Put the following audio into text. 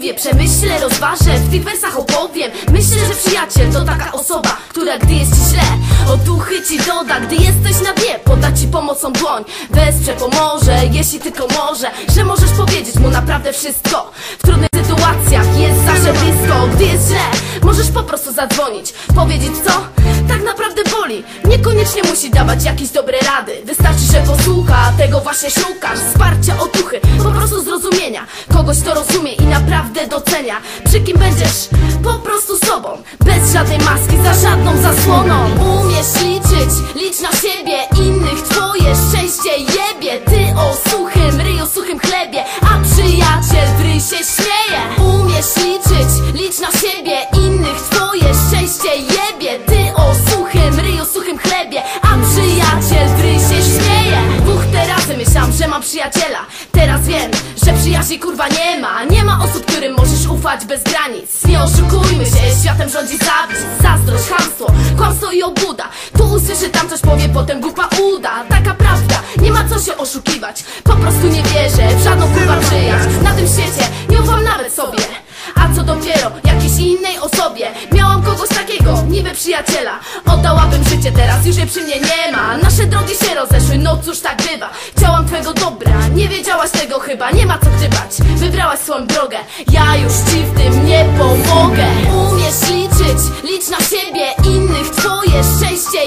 głowie Przemyślę, rozważę, w tych wersach opowiem. Myślę, że przyjaciel to taka osoba Która gdy jest ci źle, otuchy ci doda. Gdy jesteś na dnie, poda ci pomocą dłoń. Wesprze, pomoże, jeśli tylko może Że możesz powiedzieć mu naprawdę wszystko. W trudnych sytuacjach jest zawsze blisko. Gdy jest źle, możesz po prostu zadzwonić Powiedzieć co? Tak naprawdę boli. Niekoniecznie musi dawać jakieś dobre rady. Wystarczy, że posłucha, tego właśnie szukasz. Wsparcia, otuchy, po prostu zrozumienia. Kogoś, kto rozumie i naprawdę docenia. Przy kim będziesz? Po prostu sobą. Bez żadnej maski, za żadną zasłoną. Umiesz liczyć, licz na siebie. Innych twoje szczęście jebie. Ty o suchym ryju, suchym chlebie. A przyjaciel w ryj się śmieje. Umiesz liczyć, licz na siebie przyjaciela. Teraz wiem, że przyjaźni kurwa nie ma. Nie ma osób, którym możesz ufać bez granic. Nie oszukujmy się, światem rządzi zawiść. Zazdrość, chamstwo, kłamstwo i obłuda. Tu usłyszy, tam coś powie, potem głupa uda. Taka prawda, nie ma co się oszukiwać. Po prostu nie wierzę w żadną kurwa przyjaźń. Na tym świecie nie ufam nawet sobie. A co dopiero jakiejś innej osobie niby przyjaciela. Oddałabym życie teraz, już jej przy mnie nie ma. Nasze drogi się rozeszły, no cóż tak bywa. Chciałam twego dobra, nie wiedziałaś tego chyba. Nie ma co gdybać, wybrałaś swoją drogę. Ja już ci w tym nie pomogę. Umiesz liczyć, licz na siebie Innych twoje szczęście